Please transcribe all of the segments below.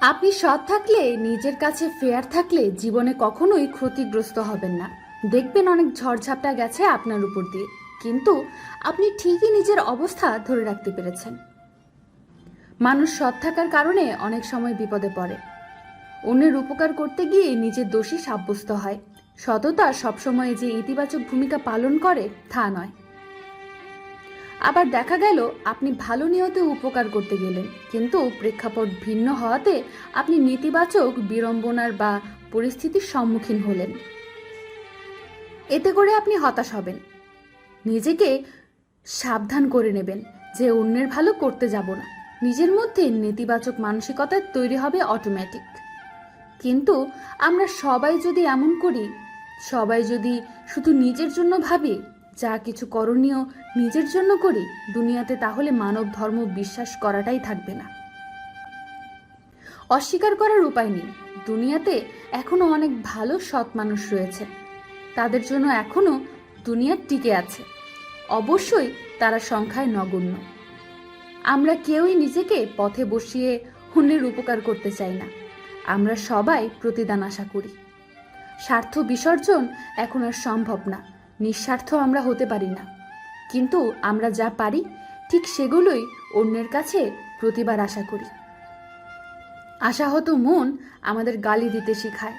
আপনি সৎ থাকলে, নিজের কাছে ফেয়ার থাকলে জীবনে কখনোই ক্ষতিগ্রস্ত হবেন না। দেখবেন অনেক ঝড়ঝাপটা গেছে আপনার উপর দিয়ে। কিন্তু আপনি ঠিকই নিজের অবস্থা ধরে রাখতে পেরেছেন। মানুষ সৎ থাকার কারণে অনেক সময় বিপদে পড়ে। অন্যের উপকার করতে গিয়ে নিজের দোষী সাব্যস্ত হয়। সততা সবসময় যে ইতিবাচক ভূমিকা পালন করে, তা নয়। আবার দেখা গেল আপনি ভালো নিয়তে উপকার করতে গেলেন। কিন্তু প্রেক্ষাপট ভিন্ন হওয়াতে আপনি নেতিবাচক বিড়ম্বনার বা পরিস্থিতির সম্মুখীন হলেন। এতে করে আপনি হতাশ হবেন। নিজেকে সাবধান করে নেবেন যে অন্যের ভালো করতে যাব না। নিজের মধ্যে নেতিবাচক মানসিকতা তৈরি হবে অটোমেটিক কিন্তু আমরা সবাই যদি এমন করি, সবাই যদি শুধু নিজের জন্য ভাবি যা কিছু করণীয় নিজের জন্য করি, দুনিয়াতে তাহলে মানব ধর্ম বিশ্বাস করাটাই থাকবে না। অস্বীকার করার উপায় নেই। দুনিয়াতে এখনও অনেক ভালো সৎ মানুষ রয়েছে। তাদের জন্য এখনও দুনিয়া টিকে আছে। অবশ্যই তারা সংখ্যায় নগণ্য। আমরা কেউই নিজেকে পথে বসিয়ে অন্যের উপকার করতে চাই না। আমরা সবাই প্রতিদান আশা করি। স্বার্থ বিসর্জন এখন আর সম্ভব না। নিঃস্বার্থ আমরা হতে পারি না। কিন্তু আমরা যা পারি, ঠিক সেগুলোই অন্যের কাছে প্রতিবার আশা করি। আশাহত মন আমাদের গালি দিতে শেখায়,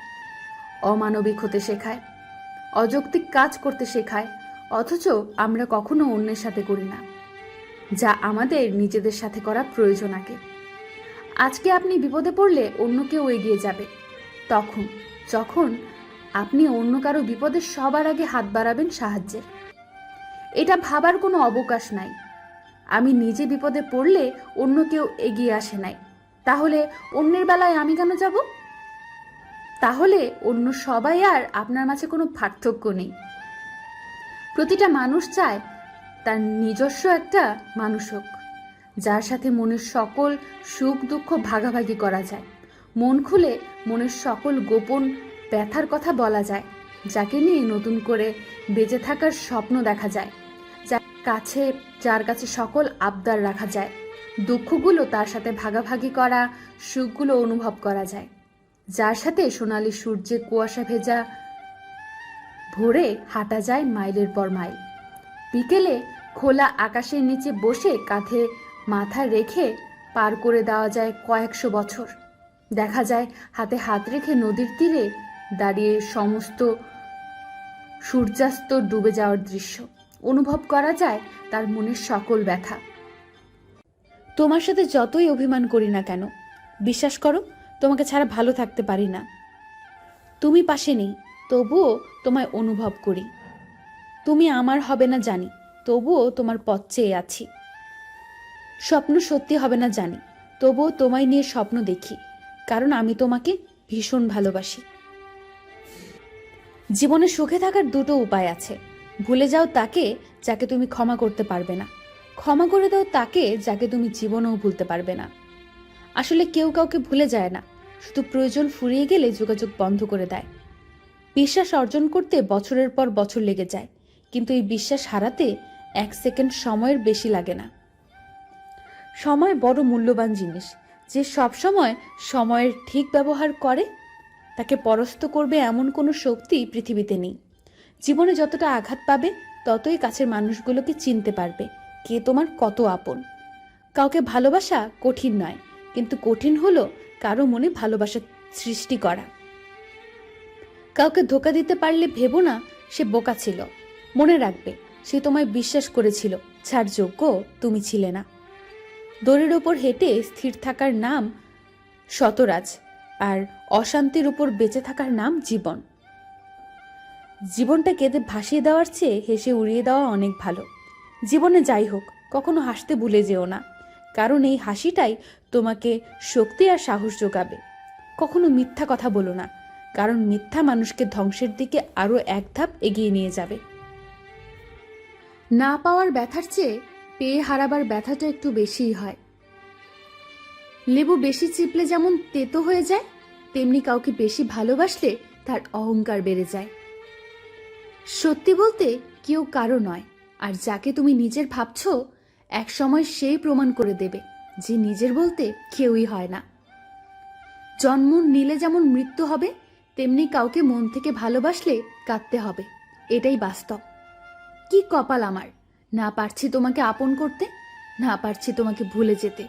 অমানবিক হতে শেখায়, অযৌক্তিক কাজ করতে শেখায়, অথচ আমরা কখনো অন্যের সাথে করি না, যা আমাদের নিজেদের সাথে করা প্রয়োজন আগে। আজকে আপনি বিপদে পড়লে অন্য কেউ এগিয়ে যাবে, তখন, যখন আপনি অন্য কারও বিপদে সবার আগে হাত বাড়াবেন সাহায্যের। এটা ভাবার কোনো অবকাশ নাই। আমি নিজে বিপদে পড়লে অন্য কেউ এগিয়ে আসে নাই। তাহলে অন্যের বেলায় আমি কেন যাব? তাহলে অন্য সবাই আর আপনার মাঝে কোনো পার্থক্য নেই। প্রতিটা মানুষ চায় তার নিজস্ব একটা মানুষ হোক, যার সাথে মনের সকল সুখ দুঃখ ভাগাভাগি করা যায়। মন খুলে মনের সকল গোপন ব্যথার কথা বলা যায়, যাকে নিয়ে নতুন করে বেঁচে থাকার স্বপ্ন দেখা যায় যার কাছে যার কাছে সকল আবদার রাখা যায়, দুঃখগুলো তার সাথে ভাগাভাগি করা, সুখগুলো অনুভব করা যায়। যার সাথে সোনালি সূর্যে কুয়াশা ভেজা ভোরে হাঁটা যায় মাইলের পর মাইল। বিকেলে খোলা আকাশের নিচে বসে কাঁধে মাথা রেখে পার করে দেওয়া যায় কয়েকশো বছর। দেখা যায় হাতে হাত রেখে নদীর তীরে দাঁড়িয়ে সমস্ত সূর্যাস্ত ডুবে যাওয়ার দৃশ্য। অনুভব করা যায় তার মনের সকল ব্যথা। তোমার সাথে যতই অভিমান করি না কেন, বিশ্বাস করো, তোমাকে ছাড়া ভালো থাকতে পারি না। তুমি পাশে নেই, তবুও তোমায় অনুভব করি। তুমি আমার হবে না জানি, তবুও তোমার পথ চেয়ে আছি। স্বপ্ন সত্যি হবে না জানি, তবুও তোমায় নিয়ে স্বপ্ন দেখি, কারণ আমি তোমাকে ভীষণ ভালোবাসি। জীবনে সুখে থাকার দুটো উপায় আছে। ভুলে যাও তাকে যাকে তুমি ক্ষমা করতে পারবে না। ক্ষমা করে দাও তাকে যাকে তুমি জীবনেও ভুলতে পারবে না। আসলে কেউ কাউকে ভুলে যায় না, শুধু প্রয়োজন ফুরিয়ে গেলে যোগাযোগ বন্ধ করে দেয়। বিশ্বাস অর্জন করতে বছরের পর বছর লেগে যায়, কিন্তু এই বিশ্বাস হারাতে এক সেকেন্ড সময়ের বেশি লাগে না। সময় বড় মূল্যবান জিনিস, যে সব সময় সময়ের ঠিক ব্যবহার করে তাকে পরস্ত করবে এমন কোনো শক্তি পৃথিবীতে নেই। জীবনে যতটা আঘাত পাবে, ততই কাছের মানুষগুলোকে চিনতে পারবে কে তোমার কত আপন। কাউকে ভালোবাসা কঠিন নয়, কিন্তু কঠিন হলো কারও মনে ভালোবাসা সৃষ্টি করা। কাউকে ধোকা দিতে পারলে ভেবো না, সে বোকা ছিল। মনে রাখবে, সে তোমায় বিশ্বাস করেছিল যার যোগ্য তুমি ছিলে না। দড়ির ওপর হেঁটে স্থির থাকার নাম শতরাজ আর অশান্তির উপর বেঁচে থাকার নাম জীবন। জীবনটা কেঁদে ভাসিয়ে দেওয়ার চেয়ে হেসে উড়িয়ে দেওয়া অনেক ভালো। জীবনে যাই হোক, কখনো হাসতে ভুলে যেও না। কারণ এই হাসিটাই তোমাকে শক্তি আর সাহস যোগাবে। কখনো মিথ্যা কথা বলো না, কারণ মিথ্যা মানুষকে ধ্বংসের দিকে আরও এক ধাপ এগিয়ে নিয়ে যাবে। না পাওয়ার ব্যথার চেয়ে পেয়ে হারাবার ব্যথাটা একটু বেশিই হয়। লেবু বেশি চিপলে যেমন তেতো হয়ে যায় তেমনি কাউকে বেশি ভালোবাসলে তার অহংকার বেড়ে যায়। সত্যি বলতে কেউ কারও নয়, আর যাকে তুমি নিজের ভাবছ এক সময় সেই প্রমাণ করে দেবে যে নিজের বলতে কেউই হয় না। জন্ম নিলে যেমন মৃত্যু হবে, তেমনি কাউকে মন থেকে ভালোবাসলে কাঁদতে হবে, এটাই বাস্তব। কি কপাল আমার? না পারছি তোমাকে আপন করতে, না পারছি তোমাকে ভুলে যেতে।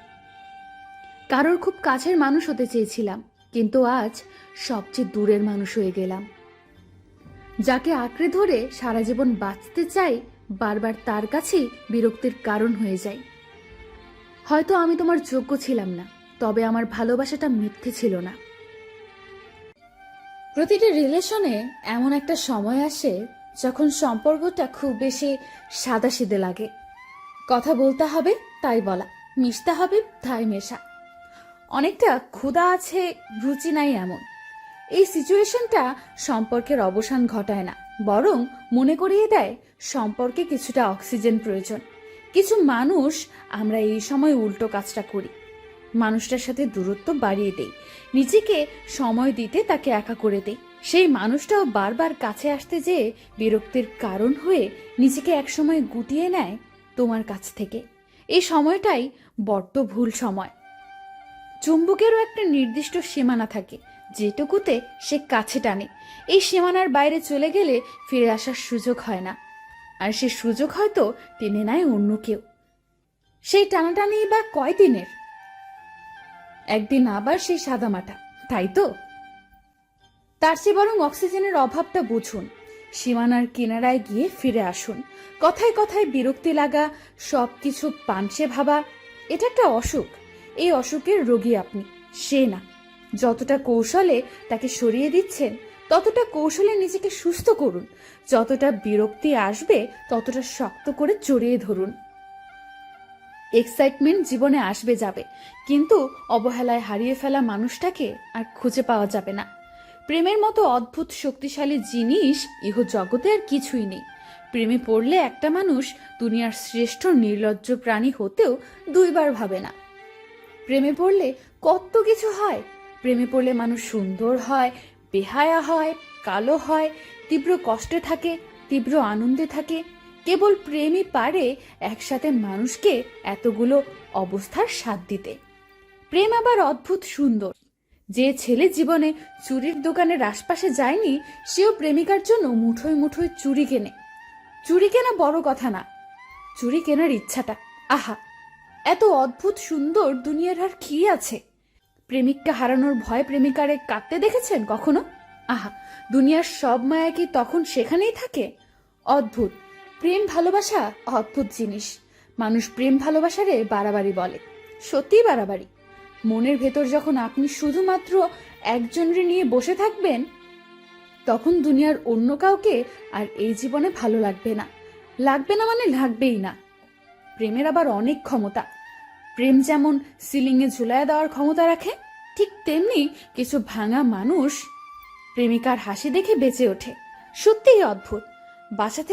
কারোর খুব কাছের মানুষ হতে চেয়েছিলাম কিন্তু আজ সবচেয়ে দূরের মানুষ হয়ে গেলাম। যাকে আঁকড়ে ধরে সারা জীবন বাঁচতে চাই, বারবার তার কাছেই বিরক্তির কারণ হয়ে যায়। হয়তো আমি তোমার যোগ্য ছিলাম না, তবে আমার ভালোবাসাটা মিথ্যে ছিল না। প্রতিটি রিলেশনে এমন একটা সময় আসে যখন সম্পর্কটা খুব বেশি সাদাসিদে লাগে। কথা বলতে হবে, তাই বলা। মিশতে হবে, তাই মেশা। অনেকটা ক্ষুধা আছে, রুচি নাই এমন। এই সিচুয়েশনটা সম্পর্কের অবসান ঘটায় না, বরং মনে করিয়ে দেয় সম্পর্কে কিছুটা অক্সিজেন প্রয়োজন। কিছু মানুষ আমরা এই সময় উল্টো কাজটা করি। মানুষটার সাথে দূরত্ব বাড়িয়ে দেই, নিজেকে সময় দিতে তাকে একা করে দেই। সেই মানুষটাও বারবার কাছে আসতে যেয়ে বিরক্তির কারণ হয়ে নিজেকে একসময় গুটিয়ে নেয় তোমার কাছ থেকে। এই সময়টাই বড্ড ভুল সময়। চুম্বকেরও একটা নির্দিষ্ট সীমানা থাকে, যেটুকুতে সে কাছে টানে। এই সীমানার বাইরে চলে গেলে ফিরে আসার সুযোগ হয় না। আর সে সুযোগ হয়তো টেনে নেয় অন্য কেউ। সেই টানাটানি বা কয় দিনের একদিন আবার সেই সাদামাটা, তাই তো? তার চেয়ে বরং অক্সিজেনের অভাবটা বুঝুন। সীমানার কিনারায় গিয়ে ফিরে আসুন। কথায় কথায় বিরক্তি লাগা সব কিছু পানসে ভাবা, এটা একটা অসুখ। এই অসুখের রোগী আপনি। সে না। যতটা কৌশলে তাকে সরিয়ে দিচ্ছেন, ততটা কৌশলে নিজেকে সুস্থ করুন। যতটা বিরক্তি আসবে, ততটা শক্ত করে জড়িয়ে ধরুন। এক্সাইটমেন্ট জীবনে আসবে যাবে, কিন্তু অবহেলায় হারিয়ে ফেলা মানুষটাকে আর খুঁজে পাওয়া যাবে না। প্রেমের মতো অদ্ভুত শক্তিশালী জিনিস ইহ জগতে আর কিছুই নেই। প্রেমে পড়লে একটা মানুষ দুনিয়ার শ্রেষ্ঠ নির্লজ্জ প্রাণী হতেও দুইবার ভাবে না। প্রেমে পড়লে কত কিছু হয়। প্রেমে পড়লে মানুষ সুন্দর হয়, বেহায়া হয়, কালো হয়, তীব্র কষ্টে থাকে, তীব্র আনন্দে থাকে। কেবল প্রেমই পারে একসাথে মানুষকে এতগুলো অবস্থার স্বাদ দিতে। প্রেম আবার অদ্ভুত সুন্দর। যে ছেলে জীবনে চুরির দোকানের আশপাশে যায়নি, সেও প্রেমিকার জন্য মুঠোয় মুঠোয় চুরি কেনে। চুরি কেনা বড় কথা না। চুরি কেনার ইচ্ছাটা, আহা! এত অদ্ভুত সুন্দর দুনিয়ার আর কি আছে? প্রেমিককে হারানোর ভয় প্রেমিকারে কাঁদতে দেখেছেন কখনো? আহা, দুনিয়ার সব মায়া কি তখন সেখানেই থাকে? অদ্ভুত, প্রেম ভালোবাসা অদ্ভুত জিনিস। মানুষ প্রেম ভালোবাসারে বাড়াবাড়ি বলে, সত্যিই বাড়াবাড়ি। মনের ভেতর যখন আপনি শুধুমাত্র একজনরে নিয়ে বসে থাকবেন, তখন দুনিয়ার অন্য কাউকে আর এই জীবনে ভালো লাগবে না। লাগবে না মানে লাগবেই না। প্রেমের আবার অনেক ক্ষমতা। প্রেম যেমন সিলিংয়ে ঝুলায় দেওয়ার ক্ষমতা রাখে, ঠিক তেমনি কিছু ভাঙা মানুষ প্রেমিকার হাসি দেখে বেঁচে ওঠে। সত্যিই অদ্ভুত। বাসা